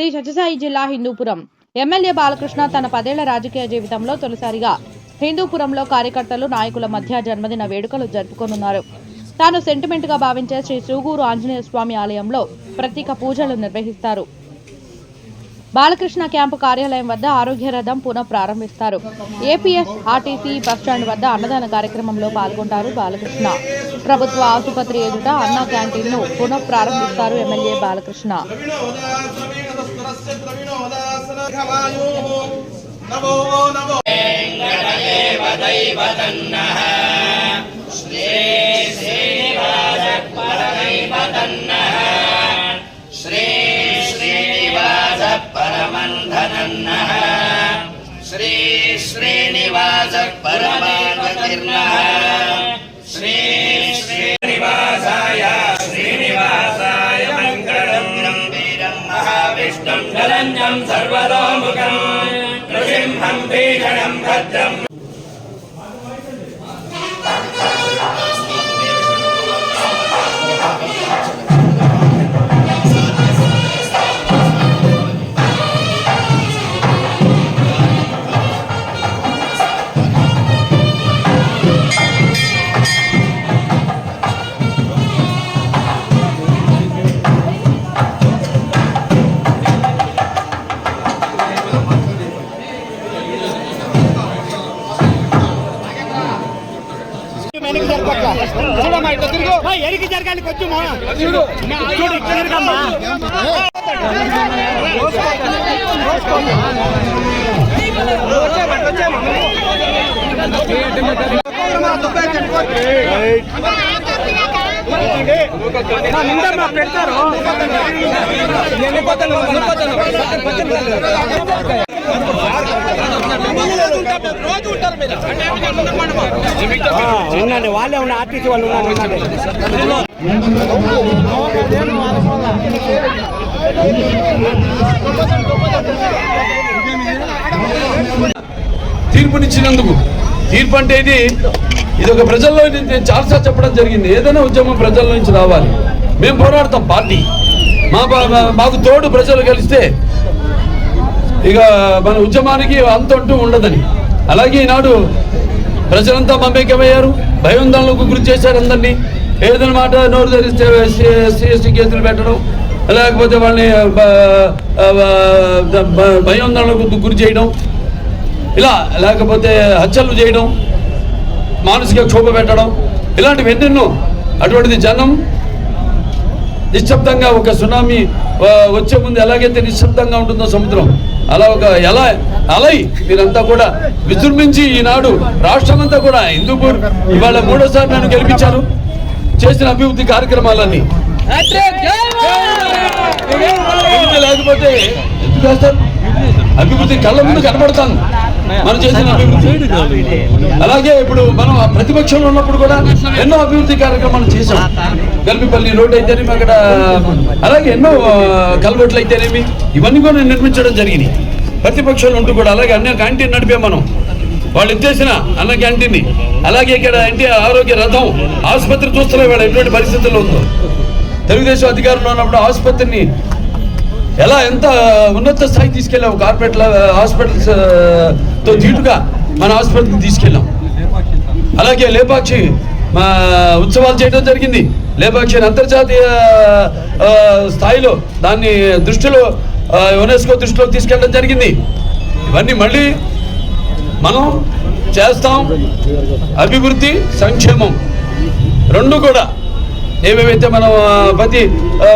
శ్రీ సత్యసాయి జిల్లా హిందూపురం. ఎమ్మెల్యే బాలకృష్ణ తన పదేళ్ళ రాజకీయ జీవితంలో తొలిసారిగా హిందూపురంలో కార్యకర్తలు నాయకుల మధ్య జన్మదిన వేడుకలు జరుపుకోనున్నారు. తాను సెంటిమెంట్గా భావించే శ్రీ సూగూరు ఆంజనేయ స్వామి ఆలయంలో ప్రత్యేక పూజలు నిర్వహిస్తారు. బాలకృష్ణ క్యాంపు కార్యాలయం వద్ద ఆరోగ్య రథం పునః ప్రారంభిస్తారు. ఏపీఎస్ ఆర్టీసీ బస్టాండ్ వద్ద అన్నదాన కార్యక్రమంలో పాల్గొంటారు బాలకృష్ణ. ప్రభుత్వ ఆసుపత్రి ఎదుట అన్న క్యాంటీన్ను పునః ప్రారంభిస్తారు ఎమ్మెల్యే బాలకృష్ణ. నమో నమో శ్రీ శ్రీనివాస పరమంధనన్నః శ్రీ శ్రీనివాస పరమాగతిర్నః శ్రీ శ్రీనివాసాయ మహావిష్ణుం శరణ్యం సర్వతోముఖం ఎరికి జరగాలి కొంచెం చూడు చూడు. ఇక్కడ పెడతారు ఉండండి వాళ్ళే ఉన్న ఆర్టీసీ వాళ్ళు తీర్పునిచ్చినందుకు. తీర్పు అంటే ఇది ఇది ఒక ప్రజల్లో నేను చాలాసార్లు చెప్పడం జరిగింది. ఏదైనా ఉద్యమం ప్రజల నుంచి రావాలి. మేము పోరాడతాం పార్టీ. మా మా- మాకు తోడు ప్రజలు కలిస్తే ఇక మన ఉద్యమానికి అంతంటూ ఉండదని. అలాగే ఈనాడు ప్రజలంతా మమేకమయ్యారు. భయోందనలకు గురి చేశారు అందరినీ. ఏదైనా మాట నోరు ధరిస్తే ఎస్సీ ఎస్టీ కేసులు పెట్టడం లేకపోతే వాళ్ళని భయోందనలకు గురి చేయడం ఇలా లేకపోతే హత్యలు చేయడం మానసిక క్షోభ పెట్టడం ఇలాంటివి ఎన్నెన్నో అటువంటిది జనం నిశ్శబ్దంగా ఒక సునామీ వచ్చే ముందు ఎలాగైతే నిశ్శబ్దంగా ఉంటుందో సముద్రం. అలా ఒక ఎలా అలై మీరంతా కూడా విజృంభించి ఈనాడు రాష్ట్రం అంతా కూడా హిందూపూర్ ఇవాళ మూడోసారి నన్ను గెలిపించారు. చేసిన అభివృద్ధి కార్యక్రమాలన్నీ. అభివృద్ధి లేకపోతే ఎందుకు అభివృద్ధి కళ్ళ ముందు కనబడతాను. మనం చేసిన అభివృద్ధి అలాగే ఇప్పుడు మనం ప్రతిపక్షంలో ఉన్నప్పుడు కూడా ఎన్నో అభివృద్ధి కార్యక్రమాలు చేశాం. గల్పిపల్లి రోడ్ అయితేనేమి అక్కడ అలాగే ఎన్నో ఆ, కల్వర్ట్లు అయితేనేమి ఇవన్నీ కూడా నిర్మించడం జరిగింది ప్రతిపక్షంలో ఉంటూ కూడా అలాగే అన్న క్యాంటీన్ నడిపాం మనం. వాళ్ళు ఎత్తేసిన అన్న క్యాంటీన్ని. అలాగే ఇక్కడ ఎన్టీ ఆరోగ్య రథం ఆసుపత్రి చూస్తున్నా వాళ్ళు ఎటువంటి పరిస్థితుల్లో ఉందో. తెలుగుదేశం అధికారంలో ఉన్నప్పుడు ఆసుపత్రిని ఎలా ఎంత ఉన్నత స్థాయికి తీసుకెళ్ళాం కార్పొరేట్ హాస్పిటల్స్ తో దీటుగా మన ఆసుపత్రికి తీసుకెళ్ళాం. అలాగే లేపాక్షి మా ఉత్సవాలు చేయడం జరిగింది. లేపాక్షిని అంతర్జాతీయ స్థాయిలో దాన్ని దృష్టిలో యునెస్కో దృష్టిలో తీసుకెళ్ళడం జరిగింది. ఇవన్నీ మళ్ళీ మనం చేస్తాం. అభివృద్ధి సంక్షేమం రెండు కూడా ఏమేమైతే మనం ప్రతి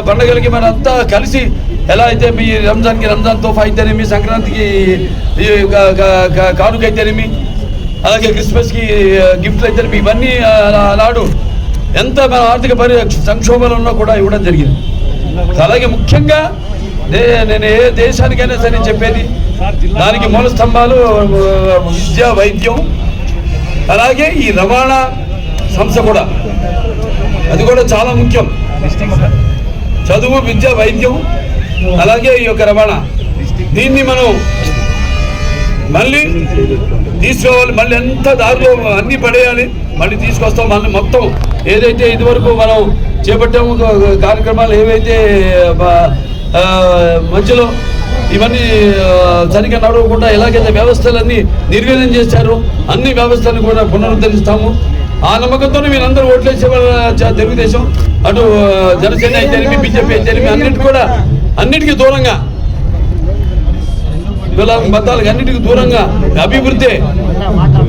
పండగలకి మనం అంతా కలిసి ఎలా అయితే మీ రంజాన్కి రంజాన్ తోఫా అయితేనేమి సంక్రాంతికి ఈ కానుక అయితేనేమి? అలాగే క్రిస్మస్కి గిఫ్ట్లు అయితేనేమి? ఇవన్నీ ఆ, నాడు ఎంత మన ఆర్థిక పరి సంక్షోభంలో ఉన్నా కూడా ఇవ్వడం జరిగింది. అలాగే ముఖ్యంగా నే- నేను ఏ దేశానికైనా సరే చెప్పేది దానికి మూల స్తంభాలు విద్య వైద్యం అలాగే ఈ రవాణా సంస్థ కూడా. అది కూడా చాలా ముఖ్యం. చదువు విద్య వైద్యం అలాగే ఈ యొక్క రవాణా. దీన్ని మనం మళ్ళీ తీసుకోవాలి మళ్ళీ ఎంత దారిలో అన్ని పడేయాలి మళ్ళీ తీసుకొస్తాం. మళ్ళీ మొత్తం ఏదైతే ఇదివరకు మనం చేపట్టాము కార్యక్రమాలు ఏవైతే మధ్యలో ఇవన్నీ సరిగ్గా నడవకుండా ఎలాగైతే వ్యవస్థలన్నీ నిర్వీర్యం చేశారో అన్ని వ్యవస్థలను కూడా పునరుద్ధరిస్తాము. ఆ నమ్మకంతోనే మీరందరూ ఓట్లేసే వాళ్ళ తెలుగుదేశం అటు జనసేన అయితేనేమి బీజేపీ అయితేనేమి అన్నిటి కూడా అన్నిటికీ దూరంగా. కులాల బద్దాలకు అన్నిటికీ దూరంగా అభివృద్ధి.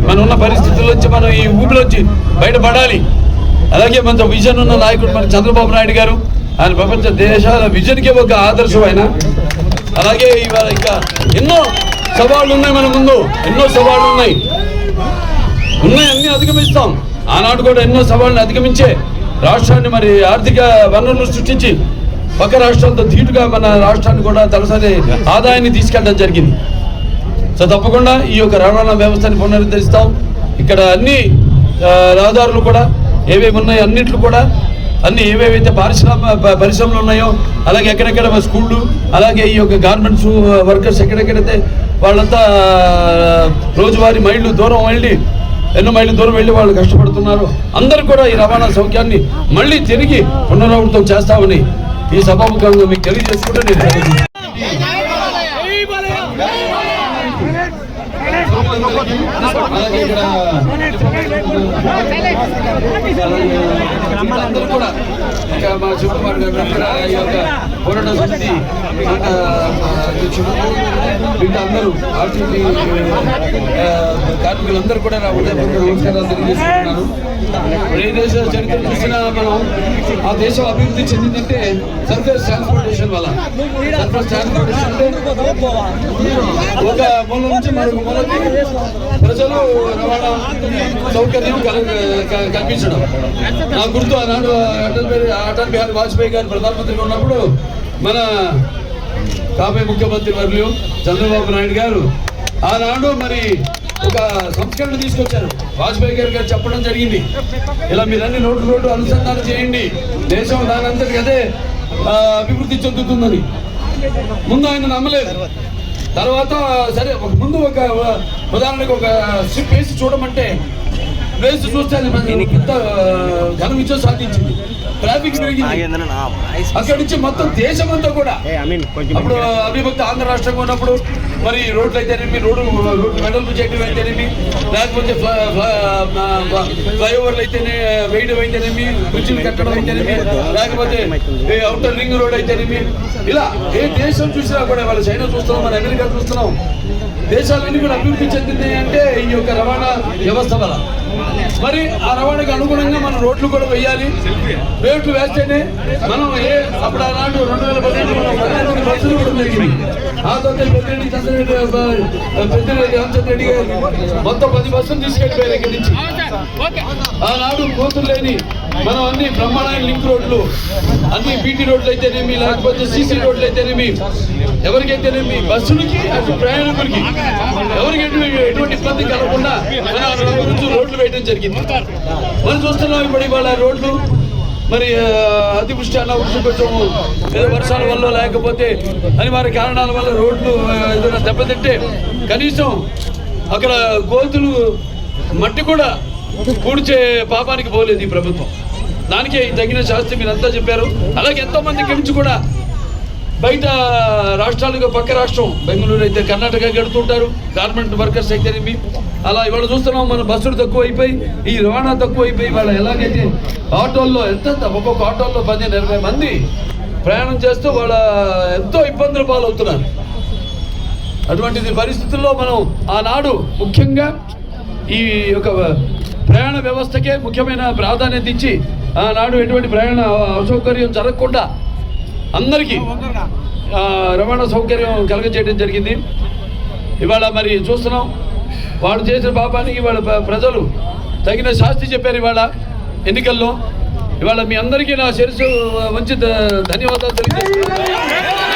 మనం ఉన్న పరిస్థితుల నుంచి మనం ఈ ఊపిలోంచి బయటపడాలి. అలాగే మన విజన్ ఉన్న నాయకుడు మన చంద్రబాబు నాయుడు గారు ఆయన ప్రపంచ దేశాల విజన్కి ఒక ఆదర్శం ఆయన అలాగే ఇవాళ ఇంకా ఎన్నో సవాళ్ళు ఉన్నాయి మన ముందు. ఎన్నో సవాళ్ళు ఉన్నాయి. ఉన్నాయి అన్ని అధిగమిస్తాం. ఆనాడు కూడా ఎన్నో సవాళ్ళని అధిగమించే రాష్ట్రాన్ని మరి ఆర్థిక వనరులు సృష్టించి పక్క రాష్ట్రాలతో ధీటుగా మన రాష్ట్రాన్ని కూడా తలసరి ఆదాయాన్ని తీసుకెళ్ళడం జరిగింది. సో తప్పకుండా ఈ యొక్క రవాణా వ్యవస్థని పునరుద్ధరిస్తాం. ఇక్కడ అన్ని రహదారులు కూడా ఏవేవి ఉన్నాయో అన్నిట్లు కూడా అన్ని ఏవేవైతే పారిశ్రామ పరిశ్రమలు ఉన్నాయో అలాగే ఎక్కడెక్కడ స్కూళ్ళు అలాగే ఈ యొక్క గార్మెంట్స్ వర్కర్స్ ఎక్కడెక్కడైతే వాళ్ళంతా రోజువారీ మైళ్ళు దూరం వెళ్ళి ఎన్నో మైళ్ళు దూరం వెళ్ళి వాళ్ళు కష్టపడుతున్నారు అందరూ కూడా ఈ రవాణా సౌఖ్యాన్ని మళ్ళీ తిరిగి పునరావృతం చేస్తామని ఈ సభాముఖంగా మీకు తెలియజేసుకుంటూ నేను అలాగే ఇక్కడ అందరూ కూడా ఇంకా మా శివకుమార్ గారు ఇక్కడ ఈ యొక్క పోరాట సమితి యొక్క అధ్యక్షుడు ఆర్టీసీ కార్మికులందరూ కూడా నా ఉదయపూర్వక నమస్కారాలు తెలియజేస్తున్నారు ఏ దేశ చరిత్ర చూసినా మనం ఆ దేశం అభివృద్ధి చెందిందంటే సర్ఫేస్ ట్రాన్స్పోర్టేషన్ వల్ల సర్ఫేస్ ట్రాన్స్పోర్టేషన్ అంటే ఒక మూల నుంచి మరొక మూలకి ప్రజలు రవాణా సౌకర్యం కల్పించడం. నా గుర్తు ఆనాడు అటల్ బిహారీ అటల్ బిహారీ వాజ్పేయి గారు ప్రధానమంత్రిగా ఉన్నప్పుడు మన కాబోయే ముఖ్యమంత్రి వర్యులు చంద్రబాబు నాయుడు గారు ఆనాడు మరి ఒక సంస్కరణ తీసుకొచ్చారు. వాజ్పేయి గారు గారు చెప్పడం జరిగింది. ఇలా మీరు అన్ని రోడ్డు రోడ్డు అనుసంధానం చేయండి. దేశం దానంతటి అదే అభివృద్ధి చెందుతుందని. ముందు ఆయన నమ్మలేదు. తర్వాత సరే ఒక ముందు ఒక ఉదాహరణకు ఒక స్ట్రిప్ వేసి చూడమంటే వేసి చూస్తే అది ఘన విజయం సాధించింది. అక్కడి నుంచి మొత్తం దేశమంతా కూడా. అప్పుడు అవిభక్త ఆంధ్ర రాష్ట్రంగా ఉన్నప్పుడు మరి రోడ్లు అయితేనేమి రోడ్డు రోడ్డు వెడల్పు చేయడం అయితేనేమి లేకపోతే ఫ్ల- ఫ్ల- ఫ్లైఓవర్లు అయితేనే వేయడం అయితేనేమి బ్రిడ్జిలు కట్టడం అయితేనేమి లేకపోతే అవుటర్ రింగ్ రోడ్ అయితేనేమి ఇలా ఏ దేశం చూసినా కూడా వాళ్ళ చైనా చూస్తున్నాం మన అమెరికా చూస్తున్నాం దేశాలన్నీ కూడా అభివృద్ధి చెందింది అంటే ఈ యొక్క రవాణా వ్యవస్థ వల్ల. మరి ఆ రవాణాకి అనుగుణంగా మనం రోడ్లు కూడా వేయాలి. రేట్లు వేస్తేనే మనం ఏ అప్పుడు ఆనాడు రెండు వేల పదిహేను బస్సులు కూడా ఉన్నాయి. ఆ తర్వాత పెద్దిరెడ్డి చంద్రరెడ్డి పెద్దిరెడ్డి రామచంద్ర రెడ్డి గారు మొత్తం పది బస్సులు తీసుకెళ్ళిపోయారు ఇక్కడి నుంచి. ఆనాడు కోతులు లేని మనం అన్ని బ్రహ్మాండమైన లింక్ రోడ్లు అన్ని బీటీ రోడ్లు అయితేనేమి లేకపోతే సీసీ రోడ్లు అయితేనేమి ఎవరికైతేనేమి బస్సులకి అటు ప్రయాణికులకి ఎవరికి ఎటువంటి ఇబ్బంది కలగకుండా మన అభివృద్ధి రోడ్లు వేయడం జరిగింది. మనం చూస్తున్నాం ఇప్పుడు ఇవాళ రోడ్లు మరి అతివృష్టి అనావృష్టి కొంచెం ఏదో వర్షాల వల్ల లేకపోతే అనివార్య కారణాల వల్ల రోడ్లు ఏదైనా దెబ్బతింటే కనీసం అక్కడ గోతులు మట్టి కూడా పూడ్చే పాపానికి పోలేదు ఈ ప్రభుత్వం. దానికే తగిన శాస్త్రి మీరు అంతా చెప్పారు. అలాగే ఎంతోమంది గెలిచి కూడా బయట రాష్ట్రాలకు పక్క రాష్ట్రం బెంగళూరు అయితే కర్ణాటక గడుతుంటారు గార్మెంట్ వర్కర్స్ అయితేనేమి అలా ఇవాళ చూస్తున్నాం మన బస్సులు తక్కువ అయిపోయి ఈ రవాణా తక్కువ అయిపోయి ఇవాళ ఎలాగైతే ఆటోల్లో ఎంత ఒక్కొక్క ఆటోల్లో పదిహేను ఇరవై మంది ప్రయాణం చేస్తూ వాళ్ళ ఎంతో ఇబ్బందులు పాలవుతున్నారు. అటువంటిది పరిస్థితుల్లో మనం ఆనాడు ముఖ్యంగా ఈ యొక్క ప్రయాణ వ్యవస్థకే ముఖ్యమైన ప్రాధాన్యత ఇచ్చి ఆనాడు ఎటువంటి ప్రయాణ అసౌకర్యం జరగకుండా అందరికీ రవాణా సౌకర్యం కలగచేయడం జరిగింది. ఇవాళ మరి చూస్తున్నాం వాడు చేసిన పాపానికి ఇవాళ ప్రజలు తగిన శాస్తి చెప్పారు ఇవాళ ఎన్నికల్లో. ఇవాళ మీ అందరికీ నా శిరస్సు మంచి ధన్యవాదాలు తెలియజేస్తున్నాను.